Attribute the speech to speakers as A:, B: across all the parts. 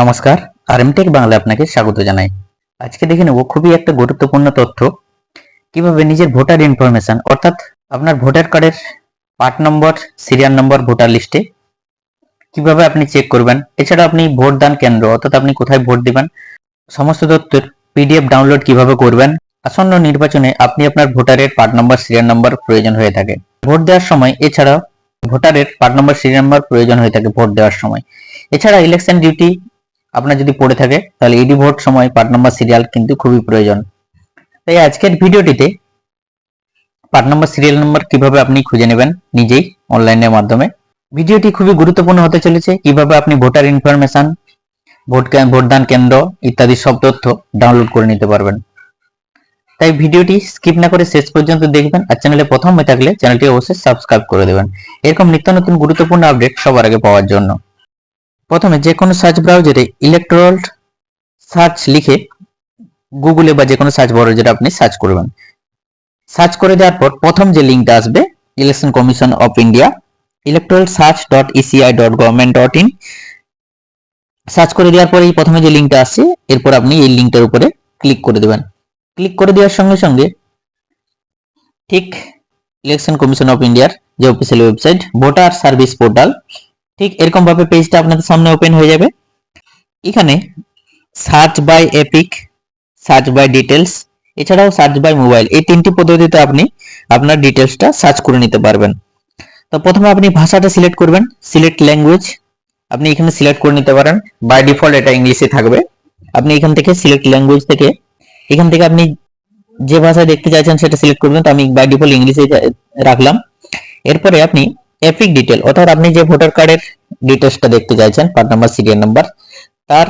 A: নমস্কার, আরএমটেক বাংলা আপনাকে স্বাগত জানাই। আজকে দেখে নেব খুবই একটা গুরুত্বপূর্ণ তথ্য। কীভাবে নিজের ভোটার ইনফরমেশন, অর্থাৎ আপনার ভোটার কার্ডের part number, serial number, voter লিস্টে কীভাবে আপনি চেক করবেন? এছাড়া আপনি ভোট দান কেন্দ্র, অর্থাৎ আপনি কোথায় ভোট দিবেন? সমস্ত তথ্যের পিডিএফ ডাউনলোড কীভাবে করবেন? আসন্ন নির্বাচনে আপনি আপনার ভোটারের পার্ট নম্বর, সিরিয়াল নম্বর প্রয়োজন হয়ে থাকে। ভোট দেওয়ার সময় এছাড়া ভোটারের পার্ট নম্বর, সিরিয়াল নম্বর প্রয়োজন হয়ে থাকে ভোট দেওয়ার সময়। এছাড়া ইলেকশন ডিউটি আপনার যদি পড়ে থাকে, তাহলে ইডি ভোট সময় পার্ট নাম্বার সিরিয়াল কিন্তু খুবই প্রয়োজন। তাই আজকের ভিডিওটিতে পার্ট নাম্বার সিরিয়াল নাম্বার কীভাবে আপনি খুঁজে নেবেন নিজেই অনলাইনের মাধ্যমে। ভিডিওটি খুবই গুরুত্বপূর্ণ হতে চলেছে, কীভাবে আপনি ভোটার ইনফরমেশন ভোট ভোটদান কেন্দ্র ইত্যাদি সব তথ্য ডাউনলোড করে নিতে পারবেন। তাই ভিডিওটি স্কিপ না করে শেষ পর্যন্ত দেখবেন আর চ্যানেলে প্রথম হয়ে থাকলে চ্যানেলটি অবশ্যই সাবস্ক্রাইব করে দেবেন। এরকম নিত্য নতুন গুরুত্বপূর্ণ আপডেট সবার আগে পাওয়ার জন্য। প্রথমে যে কোনো সার্চ ব্রাউজারে ইলেকট্রাল সার্চ লিখে গুগলে বা যে কোনো সার্চ ব্রাউজারে আপনি সার্চ করবেন। সার্চ করে দেওয়ার পর প্রথম যে লিঙ্কটা আসবে election commission of India electoral search dot ECI dot government dot in search করে দেওয়ার পরে প্রথমে যে লিঙ্কটা আসছে, এরপর আপনি এই লিঙ্কটার উপরে ক্লিক করে দেবেন। ক্লিক করে দেওয়ার সঙ্গে সঙ্গে ঠিক ইলেকশন কমিশন অফ ইন্ডিয়ার যে official website voter service portal ঠিক এরকম ভাবে পেজটা আপনাদের সামনে ওপেন হয়ে যাবে। এখানে search by EPIC search by details এছাড়াও সার্চ বাই মোবাইল এই তিনটি পদ্ধতিতে আপনি আপনার ডিটেলসটা সার্চ করে নিতে পারবেন। তো প্রথমে আপনি ভাষাটা সিলেক্ট করবেন সিলেক্ট ল্যাঙ্গুয়েজ আপনি এখানে সিলেক্ট করে নিতে পারেন। বাই ডিফল্ট এটা ইংলিশে থাকবে। আপনি এখান থেকে সিলেক্ট ল্যাঙ্গুয়েজ থেকে, এখান থেকে আপনি যে ভাষায় দেখতে চাইছেন সেটা সিলেক্ট করবেন। তো আমি বাই ডিফল্ট ইংলিশে রাখলাম। এরপরে আপনি এপিক ডিটেল অর্থাৎ আপনি যে ভোটার কার্ডের ডিটেলসটা দেখতে চাইছেন পার্ট নাম্বার সিরিয়াল নাম্বার তার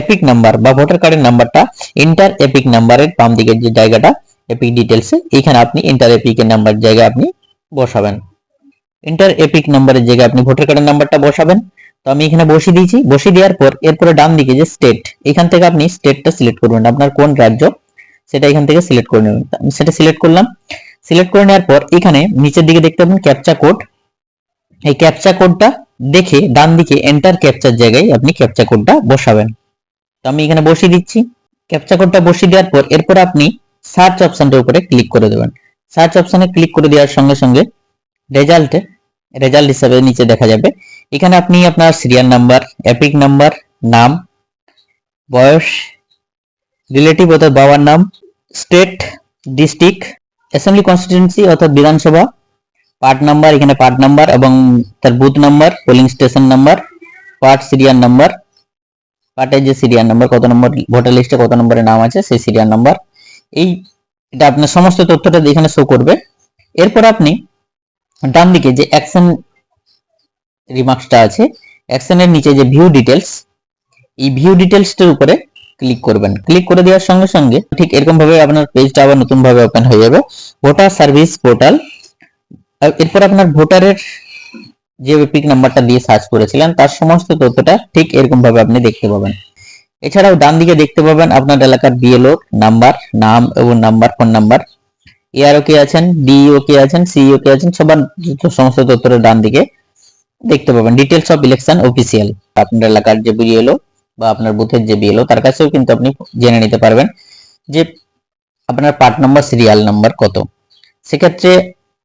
A: এপিক নাম্বার বা ভোটার কার্ডের নাম্বারটা ইন্টার এপিক নাম্বারের বাম দিকের যে জায়গাটা এপিক ডিটেলসে এখানে আপনি ইন্টার এপিকের নাম্বার জায়গায় আপনি বসাবেন। ইন্টার এপিক নাম্বারের জায়গায় আপনি ভোটার কার্ডের নাম্বারটা বসাবেন। তো আমি এখানে বসিয়ে দিয়েছি। বসিয়ে দেওয়ার পর এরপরে ডান দিকে যে স্টেট এখান থেকে আপনি স্টেটটা সিলেক্ট করবেন। আপনার কোন রাজ্য, সেটা এখান থেকে সিলেক্ট করে নেবেন। আমি সেটা সিলেক্ট করলাম। সিলেক্ট করে নেওয়ার পর এখানে নিচের দিকে দেখতে পাবেন ক্যাপচা কোড এই ক্যাপচা কোডটা দেখে ডান দিকে এন্টার ক্যাপচার জায়গায় আপনি ক্যাপচা কোডটা বসাবেন। তো আমি এখানে বসিয়ে দিচ্ছি। ক্যাপচা কোডটা বসিয়ে দেওয়ার পর এরপর আপনি সার্চ অপশনটার উপরে ক্লিক করে দেবেন। সার্চ অপশনে ক্লিক করে দেওয়ার সঙ্গে সঙ্গে রেজাল্টে রেজাল্ট হিসাবে নিচে দেখা যাবে। এখানে আপনি আপনার সিরিয়াল নাম্বার এপিক নাম্বার নাম, বয়স রিলেটিভ অর্থাৎ বাবার নাম স্টেট ডিস্ট্রিক্ট অ্যাসেম্বলি কনস্টিটিউন্সি অর্থাৎ বিধানসভা পার্ট নাম্বার এখানে পার্ট নাম্বার এবং তার booth number polling station number part serial number পার্টের যে সিরিয়াল নাম্বার কত নম্বর ভোটার লিস্টে কত নম্বরের নাম আছে, সেই সিরিয়াল নাম্বার এই এটা আপনার সমস্ত তথ্যটা এখানে শো করবে। এরপর আপনি ডান দিকে যে অ্যাকশন রিমার্কসটা আছে অ্যাকশনের নিচে যে ভিউ ডিটেলস এই ভিউ ডিটেলসটার উপরে ক্লিক করবেন। ক্লিক করে দেওয়ার সঙ্গে সঙ্গে ঠিক এরকম ভাবে আপনার পেজটা আবার নতুন ভাবে ওপেন হয়ে যাবে। ভোটার সার্ভিস পোর্টাল এরপর আপনার ভোটারের যে পিক নাম্বারটা দিয়ে সার্চ করেছিলেন, তার সমস্ত তথ্যটা ঠিক এরকম ভাবে আপনি দেখতে পাবেন। এছাড়াও ডান দিকে দেখতে পাবেন আপনার এলাকার বিএলও নাম্বার, নাম এবং নাম্বার, ফোন নাম্বার। এআরও কে আছেন ডিইও কে আছেন সিইও কে আছেন, সবার সমস্ত তথ্যটা ডান দিকে দেখতে পাবেন। ডিটেলস অফ ইলেকশন অফিসিয়াল আপনার এলাকার যে বিএলও বা আপনার বুথের যে বিএলও তার কাছেও কিন্তু আপনি জেনে নিতে পারবেন যে আপনার পার্ট নাম্বার সিরিয়াল নাম্বার কত। সেক্ষেত্রে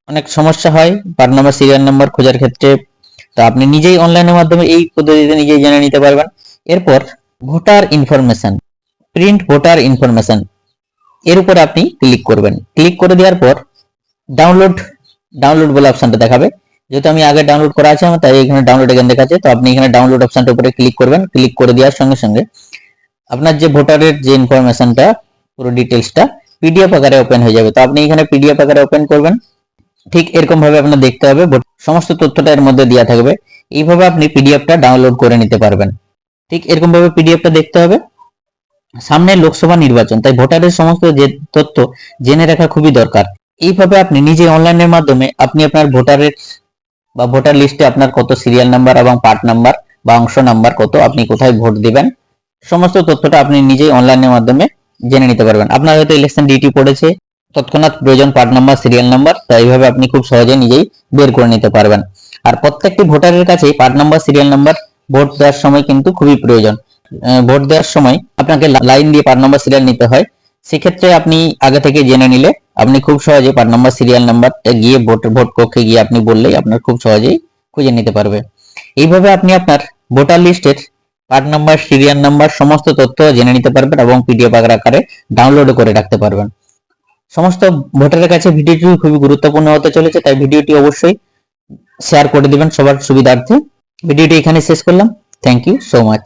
A: অনেক সমস্যা হয় পার নাম্বার সিরিয়াল নাম্বার খোঁজার ক্ষেত্রে। তো আপনি নিজেই অনলাইনের মাধ্যমে এই পদ্ধতিতে নিজেই জেনে নিতে পারবেন। এরপর voter information print voter information এর উপর আপনি ক্লিক করবেন। ক্লিক করে দেওয়ার পর ডাউনলোড ডাউনলোড বলে অপশনটা দেখাবে। যেহেতু আমি আগে ডাউনলোড করা আছে আমার, তাই এখানে ডাউনলোড এখানে দেখাচ্ছে। তো আপনি এখানে ডাউনলোড অপশনটার উপরে ক্লিক করবেন। ক্লিক করে দেওয়ার সঙ্গে সঙ্গে আপনার যে ভোটারের যে ইনফরমেশনটা পুরো ডিটেলসটা পিডিএফ আকারে ওপেন হয়ে যাবে। তো আপনি এখানে পিডিএফ আকারে ওপেন করবেন। ঠিক এরকম ভাবে আপনার দেখতে হবে সমস্ত তথ্যটা এর মধ্যে দেওয়া থাকবে। এইভাবে আপনি পিডিএফটা ডাউনলোড করে নিতে পারবেন। ঠিক এরকম ভাবে পিডিএফটা দেখতে হবে। সামনে লোকসভা নির্বাচন, তাই ভোটারের সমস্ত যে তথ্য জেনে রাখা খুবই দরকার। এইভাবে আপনি নিজে অনলাইনের মাধ্যমে আপনি আপনার ভোটারের বা ভোটার লিস্টে আপনার কত সিরিয়াল নাম্বার এবং পার্ট নাম্বার বা অংশ নাম্বার কত আপনি কোথায় ভোট দিবেন, সমস্ত তথ্যটা আপনি নিজেই অনলাইনের মাধ্যমে জেনে নিতে পারবেন। আপনার হয়তো ইলেকশন ডিউটি পড়েছে তৎক্ষণাৎ প্রয়োজন পার্ট নাম্বার সিরিয়াল নাম্বার তাই এইভাবে আপনি খুব সহজে নিজেই বের করে নিতে পারবেন। আর প্রত্যেকটি ভোটারের কাছেই part number serial number vote দেওয়ার সময় কিন্তু খুবই প্রয়োজন। ভোট দেওয়ার সময় আপনাকে লাইন দিয়ে পার নম্বর সিরিয়াল নিতে হয়। সেক্ষেত্রে আপনি আগে থেকে জেনে নিলে আপনি খুব সহজে পার নম্বর সিরিয়াল নাম্বার গিয়ে ভোট ভোট কক্ষে গিয়ে আপনি বললেই আপনার খুব সহজেই খুঁজে নিতে পারবে। এইভাবে আপনি আপনার ভোটার লিস্টের পার্ট নাম্বার সিরিয়াল নাম্বার সমস্ত তথ্য জেনে নিতে পারবেন এবং পিডিএফ আকারে ডাউনলোড করে রাখতে পারবেন। সমস্ত ভোটারের কাছে ভিডিওটি খুবই গুরুত্বপূর্ণ হতে চলেছে, তাই ভিডিওটি অবশ্যই শেয়ার করে দিবেন সবার সুবিধার্থে। ভিডিওটি এখানে শেষ করলাম। Thank you so much